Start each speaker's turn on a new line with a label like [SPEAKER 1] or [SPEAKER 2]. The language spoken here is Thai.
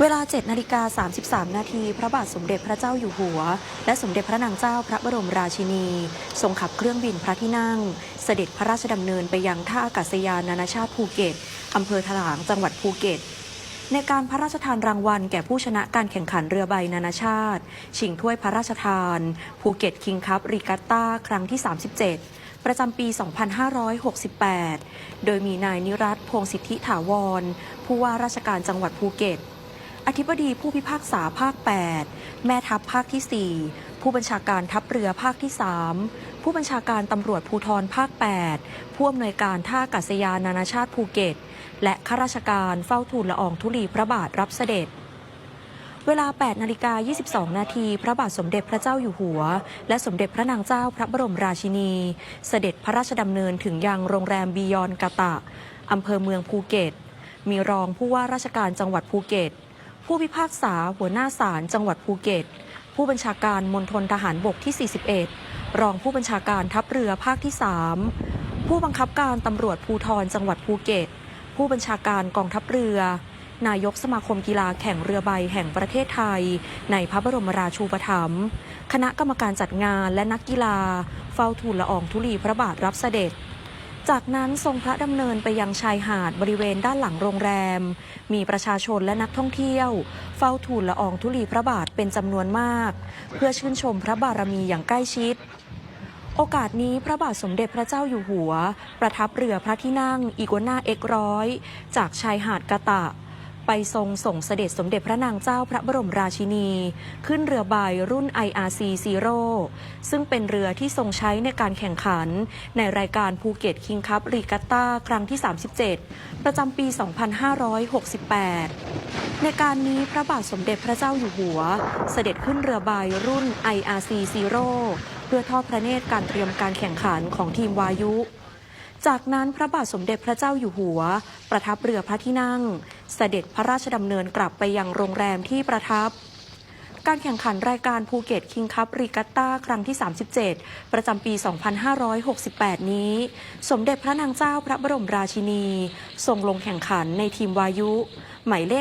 [SPEAKER 1] เวลา 7 นาฬิกา 33 นาที พระบาทสมเด็จพระเจ้าอยู่หัว และสมเด็จพระนางเจ้าพระบรมราชินี ทรงขับเครื่องบินพระที่นั่ง เสด็จพระราชดำเนินไปยังท่าอากาศยานนานาชาติภูเก็ต อำเภอถลาง จังหวัดภูเก็ต ในการพระราชทานรางวัลแก่ผู้ชนะการแข่งขันเรือใบนานาชาติ ชิงถ้วยพระราชทาน ภูเก็ตคิงคัพรีกัตตาครั้งที่ 37ประจำปี 2568 โดยมีนายนิรัตพงศิทธิถาวร ผู้ว่าราชการจังหวัดภูเก็ต อธิบดีผู้พิพากษาภาค 8 แม่ทัพภาคที่ 4 ผู้บัญชาการทัพเรือภาคที่ 3 ผู้บัญชาการตำรวจภูธรภาค 8 ผู้อำนวยการท่าอากาศยานนานาชาติภูเก็ต และข้าราชการเฝ้าทูลละอองธุลีพระบาทรับเสด็จเวลา 8 นาฬิกา 22 นาที พระบาทสมเด็จพระเจ้าอยู่หัว และสมเด็จพระนางเจ้าพระบรมราชินี เสด็จพระราชดำเนินถึงยังโรงแรมบียอนกะตะ อำเภอเมืองภูเก็ต มีรองผู้ว่าราชการจังหวัดภูเก็ต ผู้พิพากษาหัวหน้าศาลจังหวัดภูเก็ต ผู้บัญชาการมณฑลทหารบกที่ 41 รองผู้บัญชาการทัพเรือภาคที่ 3 ผู้บังคับการตำรวจภูธรจังหวัดภูเก็ต ผู้บัญชาการกองทัพเรือ นายกสมาคมกีฬาแข่งเรือใบแห่งประเทศไทย ในพระบรมราชูปถัมภ์คณะกรรมการจัดงานและนักกีฬา เฝ้าทูลละอองธุลีพระบาทรับเสด็จ จากนั้นทรงพระดำเนินไปยังชายหาดบริเวณด้านหลังโรงแรม มีประชาชนและนักท่องเที่ยว เฝ้าทูลละอองธุลีพระบาทเป็นจำนวนมาก เพื่อชื่นชมพระบารมีอย่างใกล้ชิด โอกาสนี้พระบาทสมเด็จพระเจ้าอยู่หัว ประทับเรือพระที่นั่งอีกัวนาเอ็กร้อยจากชายหาดกะตะ ไปทรงส่งเสด็จสมเด็จพระนางเจ้าพระบรมราชินี ขึ้นเรือใบรุ่น IRC Zero ซึ่งเป็นเรือที่ทรงใช้ในการแข่งขัน ในรายการภูเก็ตคิงคัพรีกัตตาครั้งที่ 37 ประจำปี 2568 ในการนี้พระบาทสมเด็จพระเจ้าอยู่หัว เสด็จขึ้นเรือใบรุ่น IRC Zero เพื่อทอดพระเนตรการเตรียมการแข่งขันของทีมวายุ จากนั้นพระบาทสมเด็จพระเจ้าอยู่หัว ประทับเรือพระที่นั่ง เสด็จพระราชดำเนินกลับไปยังโรงแรมที่ประทับ การแข่งขันรายการภูเก็ตคิงคัพรีกัตตาครั้งที่ 37 ประจำปี 2568 นี้ สมเด็จพระนางเจ้าพระบรมราชินี ทรงลงแข่งขันในทีมวายุ หมายเลข